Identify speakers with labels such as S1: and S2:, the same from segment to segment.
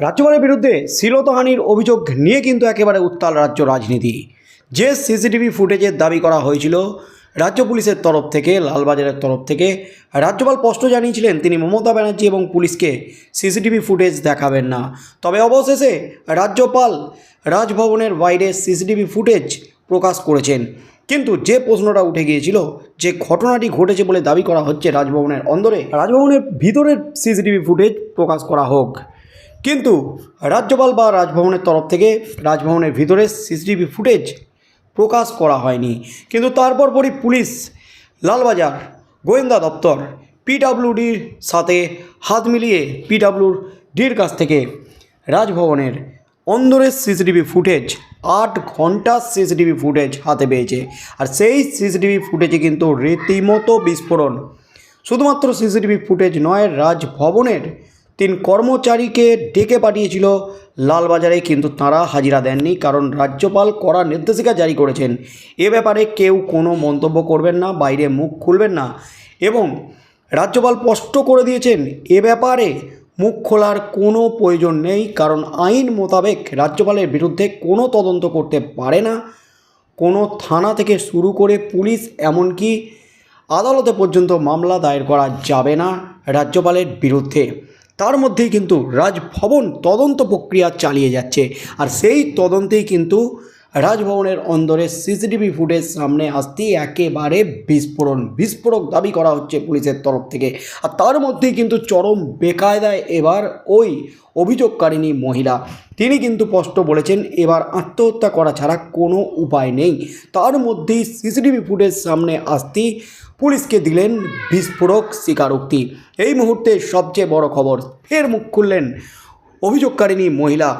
S1: রাজ্যপালের বিরুদ্ধে শ্লীলতাহানির অভিযোগ নিয়ে কিন্তু একেবারে উত্তাল রাজ্য রাজনীতি। যে সিসিটিভি ফুটেজের দাবি করা হয়েছিল, রাজ্য পুলিশের তরফ থেকে, লালবাজারের তরফ থেকে, রাজ্যপাল স্পষ্ট জানিয়েছিলেন তিনি মমতা ব্যানার্জি এবং পুলিশকে সিসিটিভি ফুটেজ দেখাবেন না। তবে অবশেষে রাজ্যপাল রাজভবনের বাইরে সিসিটিভি ফুটেজ প্রকাশ করেছেন। কিন্তু যে প্রশ্নটা উঠে গিয়েছিল, যে ঘটনাটি ঘটেছে বলে দাবি করা হচ্ছে রাজভবনের অন্দরে, রাজভবনের ভিতরের সিসিটিভি ফুটেজ প্রকাশ করা হোক। কিন্তু রাজ্যপাল বা রাজভবনের তরফ থেকে রাজভবনের ভিতরে সিসিটিভি ফুটেজ প্রকাশ করা হয়নি। কিন্তু তারপর পরই পুলিশ লালবাজার গোয়েন্দা দপ্তর পিডাব্লিউডির সাথে হাত মিলিয়ে পিডাব্লিউর ডির কাছ থেকে রাজভবনের অন্দরের সিসিটিভি ফুটেজ, আট ঘণ্টার সিসিটিভি ফুটেজ হাতে পেয়েছে। আর সেই সিসিটিভি ফুটেজে কিন্তু রীতিমতো বিস্ফোরণ। শুধুমাত্র সিসিটিভি ফুটেজ নয়, রাজভবনের তিন কর্মচারীকে ডেকে পাঠিয়েছিল লালবাজারে, কিন্তু তারা হাজিরা দেননি কারণ রাজ্যপাল কড়া নির্দেশিকা জারি করেছেন। এ ব্যাপারে কেউ কোনো মন্তব্য করবেন না, বাইরে মুখ খুলবেন না এবং রাজ্যপাল স্পষ্ট করে দিয়েছেন, এ ব্যাপারে মুখ খোলার কোনো প্রয়োজন নেই কারণ আইন মোতাবেক রাজ্যপালের বিরুদ্ধে কোনো তদন্ত করতে পারে না। কোনো থানা থেকে শুরু করে পুলিশ, এমনকি আদালতে পর্যন্ত মামলা দায়ের করা যাবে না রাজ্যপালের বিরুদ্ধে। তার মধ্যেই কিন্তু রাজভবন তদন্ত প্রক্রিয়া চালিয়ে যাচ্ছে। আর সেই তদন্তেই কিন্তু রাজভবনের অন্দরে সিসিটিভি ফুটেজ সামনে আসতেই একেবারে বিস্ফোরণ। বিস্ফোরক দাবি করা হচ্ছে পুলিশের তরফ থেকে। আর তার মধ্যেই কিন্তু চরম বেকায়দায় এবার ওই অভিযোগকারিণী মহিলা। তিনি কিন্তু স্পষ্ট বলেছেন, এবার আত্মহত্যা করা ছাড়া কোনো উপায় নেই। তার মধ্যেই সিসিটিভি ফুটেজ সামনে আসতেই পুলিশকে দিলেন বিস্ফোরক স্বীকারোক্তি। এই মুহূর্তে সবচেয়ে বড় খবর, ফের মুখ খুললেন অভিযোগকারিণী মহিলা।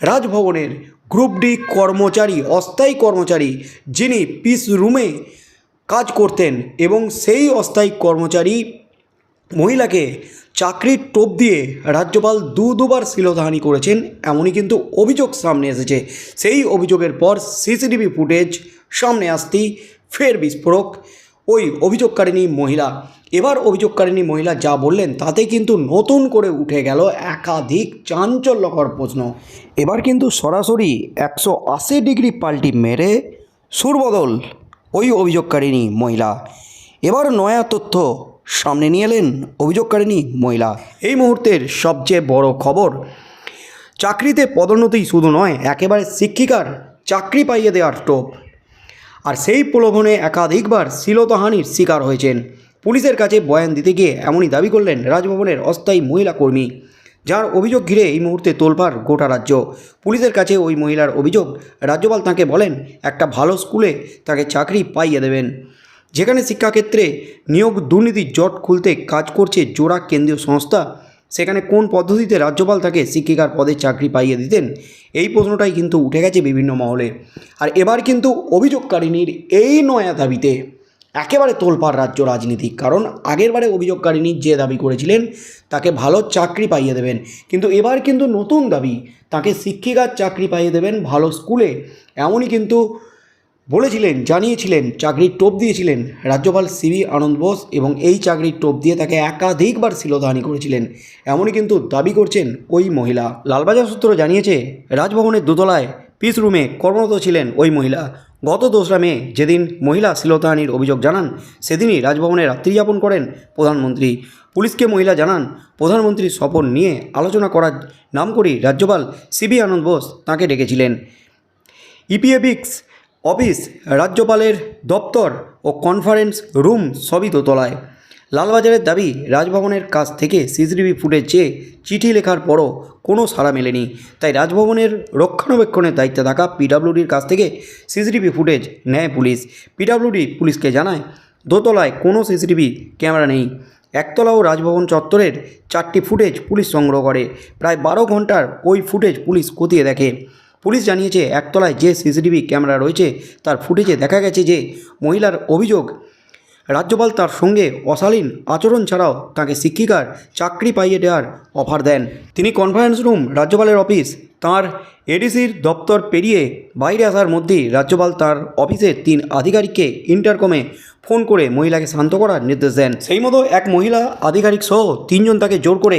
S1: রাজভবনের গ্রুপ ডি কর্মচারী, অস্থায়ী কর্মচারী যিনি পিস রুমে কাজ করতেন এবং সেই অস্থায়ী কর্মচারী মহিলাকে চাকরির টোপ দিয়ে রাজ্যপাল দু দুবার শিলধাহানি করেছেন, এমনই কিন্তু অভিযোগ সামনে এসেছে। সেই অভিযোগের পর সিসিটিভি ফুটেজ সামনে আসতেই ফের বিস্ফোরক। ওই অভিযোগকারিণী মহিলা এবার অভিযোগকারিণী মহিলা যা বললেন তাতে কিন্তু নতুন করে উঠে গেল একাধিক চাঞ্চল্যকর প্রশ্ন। এবার কিন্তু সরাসরি একশো আশি ডিগ্রি পাল্টি মেরে সুরবদল ওই অভিযোগকারিণী মহিলা। এবার নয়া তথ্য সামনে নিয়ে এলেন অভিযোগকারিণী মহিলা। এই মুহূর্তের সবচেয়ে বড় খবর, চাকরিতে পদোন্নতি শুধু নয়, একেবারে শিক্ষিকার চাকরি পাইয়ে দেওয়ার টোপ। আর সেই প্রলোভনে একাধিকবার শ্লীলতাহানির শিকার হয়েছেন। পুলিশের কাছে বয়ান দিতে গিয়ে এমনই দাবি করলেন রাজভবনের অস্থায়ী মহিলা কর্মী। যার অভিযোগ ঘিরে এই মুহূর্তে তোলপাড় গোটা রাজ্য। পুলিশের কাছে ওই মহিলার অভিযোগ, রাজ্যপাল তাকে বলেন, একটা ভালো স্কুলে তাকে চাকরি পাইয়ে দেবেন। যেখানে শিক্ষাক্ষেত্রে নিয়োগ দুর্নীতির জট খুলতে কাজ করছে জোড়া কেন্দ্রীয় সংস্থা, সেখানে কোন পদ্ধতিতে রাজ্যপাল তাকে শিক্ষিকার পদে চাকরি পাইয়ে দিতেন? এই প্রশ্নটাই কিন্তু উঠে গেছে বিভিন্ন মহলে। আর এবার কিন্তু অভিযোগকারিনীর এই নয়া দাবিতে। একেবারে তোলপাড় রাজ্য রাজনীতি, কারণ আগেরবারে অভিযোগকারিনী যে দাবি করেছিলেন, তাকে ভালো চাকরি পাইয়ে দেবেন। কিন্তু এবার কিন্তু নতুন দাবি, তাকে শিক্ষিকার চাকরি পাইয়ে দেবেন ভালো স্কুলে। এমনই কিন্তু বলেছিলেন, জানিয়েছিলেন, চাকরির টোপ দিয়েছিলেন রাজ্যপাল সিবি আনন্দ বোস এবং এই চাকরির টোপ দিয়ে তাকে একাধিকবার শিলধানি করেছিলেন। এমনই কিন্তু দাবি করছেন ওই মহিলা। লালবাজার সূত্র জানিয়েছে, রাজভবনের দোতলায় পিস রুমে কর্মরত ছিলেন ওই মহিলা। গত দোসরা মে যেদিন মহিলা শ্লীলতাহানির অভিযোগ জানান, সেদিনই রাজভবনে রাত্রিযাপন করেন প্রধানমন্ত্রী। পুলিশকে মহিলা জানান, প্রধানমন্ত্রীর সফর নিয়ে আলোচনা করার নাম করেই রাজ্যপাল সিবি আনন্দ বোস তাঁকে ডেকেছিলেন। ইপিএফিক্স অফিস রাজ্যপালের দপ্তর ও কনফারেন্স রুম সবই দোতলায়। লালবাজারের দাবি, রাজভবনের কাছ থেকে সিসিটিভি ফুটেজ চেয়ে চিঠি লেখার পরও কোনো সাড়া মেলেনি। তাই রাজভবনের রক্ষণাবেক্ষণের দায়িত্বে থাকা পিডাব্লিউডির কাছ থেকে সিসিটিভি ফুটেজ নেয় পুলিশ। পিডাব্লিউডি পুলিশকে জানায়, দোতলায় কোনো সিসিটিভি ক্যামেরা নেই। একতলা ও রাজভবন চত্বরের চারটি ফুটেজ পুলিশ সংগ্রহ করে। প্রায় বারো ঘণ্টার ওই ফুটেজ পুলিশ খতিয়ে দেখে। পুলিশ জানিয়েছে, একতলায় যে সিসিটিভি ক্যামেরা রয়েছে, তার ফুটেজে দেখা গেছে যে মহিলার অভিযোগ রাজ্যপাল তার সঙ্গে অশালীন আচরণ ছাড়াও তাকে শিক্ষিকার চাকরি পাইয়ে দেওয়ার অফার দেন। তিনি কনফারেন্স রুম রাজ্যপালের অফিস তার এডিসির দপ্তর পেরিয়ে বাইরে আসার মধ্যেই রাজ্যপাল তার অফিসের তিন আধিকারিককে ইন্টারকমে ফোন করে মহিলাকে শান্ত করার নির্দেশ দেন। সেই মতো এক মহিলা আধিকারিক সহ তিনজন তাকে জোর করে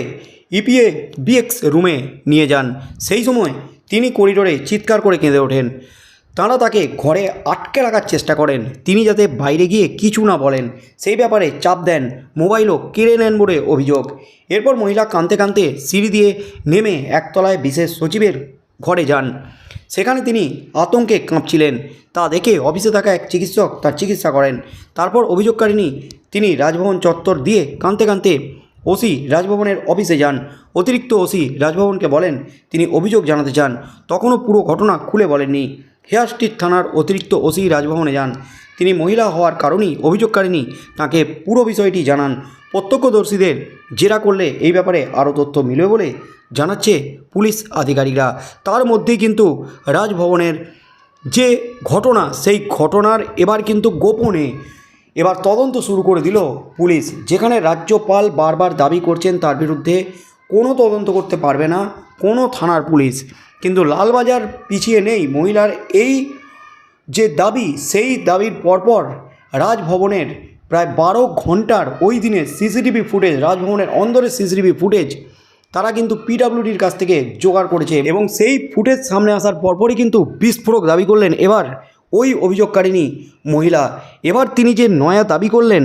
S1: ইপিএ বিএক্স রুমে নিয়ে যান। সেই সময় তিনি করিডোরে চিৎকার করে কেঁদে ওঠেন। তাঁরা তাকে ঘরে আটকে রাখার চেষ্টা করেন। তিনি যাতে বাইরে গিয়ে কিছু না বলেন। সেই ব্যাপারে চাপ দেন, মোবাইলও কেড়ে নেন বলে অভিযোগ। এরপর মহিলা কাঁদতে কাঁদতে সিঁড়ি দিয়ে নেমে একতলায় বিশেষ সচিবের ঘরে যান। সেখানে তিনি আতঙ্কে কাঁপছিলেন। তা দেখে অফিসে থাকা এক চিকিৎসক তার চিকিৎসা করেন। তারপর অভিযোগকারিনী তিনি রাজভবন চত্বর দিয়ে কাঁদতে কাঁদতে ওসি রাজভবনের অফিসে যান। অতিরিক্ত ওসি রাজভবনকে বলেন, তিনি অভিযোগ জানাতে চান। তখনও পুরো ঘটনা খুলে বলেননি। হেয়ার স্ট্রিট থানার অতিরিক্ত ওসি রাজভবনে যান। তিনি মহিলা হওয়ার কারণেই অভিযোগকারিনী তাকে পুরো বিষয়টি জানান। প্রত্যক্ষদর্শীদের জেরা করলে এই ব্যাপারে আরও তথ্য মিলবে বলে জানাচ্ছে পুলিশ আধিকারিকরা। তার মধ্যেই কিন্তু রাজভবনের যে ঘটনা, সেই ঘটনার এবার কিন্তু গোপনে এবার তদন্ত শুরু করে দিল পুলিশ। যেখানে রাজ্যপাল বারবার দাবি করছেন তার বিরুদ্ধে কোনো তদন্ত করতে পারবে না কোনো থানার পুলিশ। কিন্তু লালবাজার পিছিয়ে নেই। মহিলার এই যে দাবি, সেই দাবির পরপর রাজভবনের প্রায় বারো ঘণ্টার ওই দিনের সিসিটিভি ফুটেজ, রাজভবনের অন্দরের সিসিটিভি ফুটেজ, তারা কিন্তু পিডাব্লিউডির কাছ থেকে জোগাড় করেছে এবং সেই ফুটেজ সামনে আসার পরপরই কিন্তু বিস্ফোরক দাবি করলেন এবার ওই অভিযোগকারিনী মহিলা। এবার তিনি যে নয়া দাবি করলেন,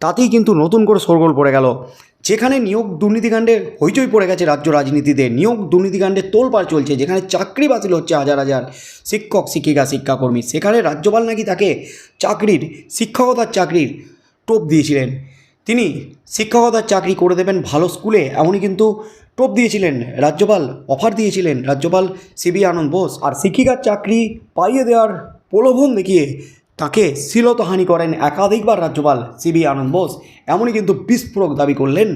S1: তাতেই কিন্তু নতুন করে সরগোল পড়ে গেল। যেখানে নিয়োগ দুর্নীতিকাণ্ডে হইচই পড়ে গেছে রাজ্য রাজনীতিতে, নিয়োগ দুর্নীতিকাণ্ডে তোলপাড় চলছে, যেখানে চাকরি বাতিল হচ্ছে হাজার হাজার শিক্ষক, শিক্ষিকা, শিক্ষাকর্মী, সেখানে রাজ্যপাল নাকি তাকে চাকরির, শিক্ষকতার চাকরির টোপ দিয়েছিলেন। তিনি শিক্ষকতার চাকরি করে দেবেন ভালো স্কুলে, এমনই কিন্তু টোপ দিয়েছিলেন, রাজ্যপাল অফার দিয়েছিলেন, রাজ্যপাল সিবি আনন্দ বোস। আর শিক্ষিকার চাকরি পাইয়ে দেওয়ার প্রলোভন দেখিয়ে তাকে শ্লীলতাহানি করেন একাধিকবার রাজ্যপাল সিবি আনন্দ বোস। এমনই কিন্তু বিস্ফোরক দাবি করলেন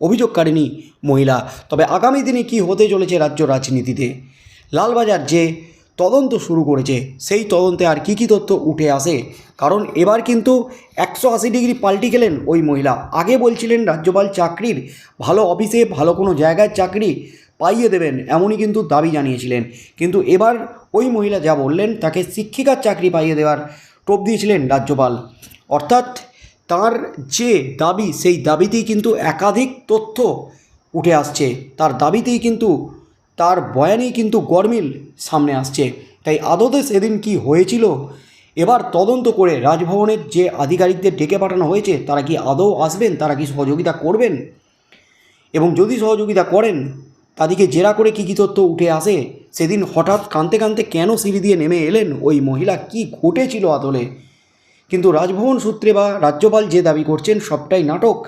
S1: অভিযোগকারিণী মহিলা। তবে আগামী দিনে কি হতে চলেছে রাজ্য রাজনীতিতে? লালবাজার যে তদন্ত শুরু করেছে, সেই তদন্তে আর কি কি তথ্য উঠে আসে? কারণ এবার কিন্তু একশো আশি ডিগ্রি পাল্টি গেলেন ওই মহিলা। আগে বলছিলেন রাজ্যপাল, চাকরির ভালো অফিসে ভালো কোনো জায়গায় চাকরি পাইয়ে দেবেন। এমনই কিন্তু দাবি জানিয়েছিলেন। কিন্তু এবার ওই মহিলা যা বললেন, তাকে শিক্ষিকার চাকরি পাইয়ে দেওয়ার টোপ দিয়েছিলেন রাজ্যপাল। অর্থাৎ তার যে দাবি, সেই দাবিতেই কিন্তু একাধিক তথ্য উঠে আসছে। তার দাবিতেই কিন্তু, তার বয়ানেই কিন্তু গরমিল সামনে আসছে। তাই আদতে সেদিন কি হয়েছিল, এবার তদন্ত করে রাজভবনের যে আধিকারিকদের ডেকে পাঠানো হয়েছে, তারা কি আদৌ আসবেন, তারা কি সহযোগিতা করবেন? এবং যদি সহযোগিতা করেন তাদেরকে জেরা করে কী কী তথ্য উঠে আসে? সেদিন হঠাৎ কাঁদতে কাঁদতে কেন সিঁড়ি দিয়ে নেমে এলেন? ওই মহিলা কি ঘটেছিল আদলে? কিন্তু রাজভবন সূত্রে বা রাজ্যপাল যে দাবি করছেন, সবটাই নাটক।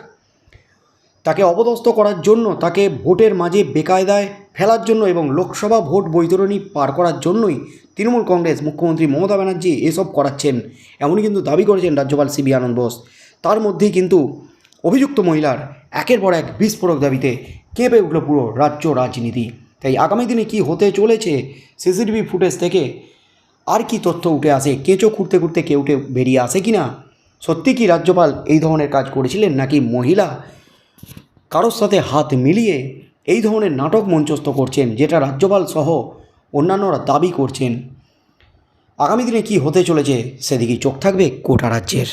S1: তাকে অপদস্থ করার জন্য, তাকে ভোটের মাঝে বেকায়দায় ফেলার জন্য এবং লোকসভা ভোট বৈতরণী পার করার জন্যই তৃণমূল কংগ্রেস মুখ্যমন্ত্রী মমতা ব্যানার্জি এসব করাচ্ছেন। এমনই কিন্তু দাবি করেছেন রাজ্যপাল সিবি আনন্দ বোস। তার মধ্যেই কিন্তু অভিযুক্ত মহিলার একের পর এক বিস্ফোরক দাবিতে কেঁপে উঠল পুরো রাজ্য রাজনীতি। তাই আগামী দিনে কি হতে চলেছে সিসিটিভি ফুটেজ থেকে আর কি তথ্য উঠে আসে কেঁচো খুঁড়তে খুঁড়তে কেউ উঠে বেরিয়ে আসে কি না সত্যি কি রাজ্যপাল এই ধরনের কাজ করেছিলেন নাকি মহিলা? কারোর সাথে হাত মিলিয়ে এই ধরনের নাটক মঞ্চস্থ করছেন, যেটা রাজ্যপাল সহ অন্যান্যরা দাবি করছেন। আগামী দিনে কি হতে চলেছে সেদিকেই চোখ থাকবে কোটা রাজ্যের।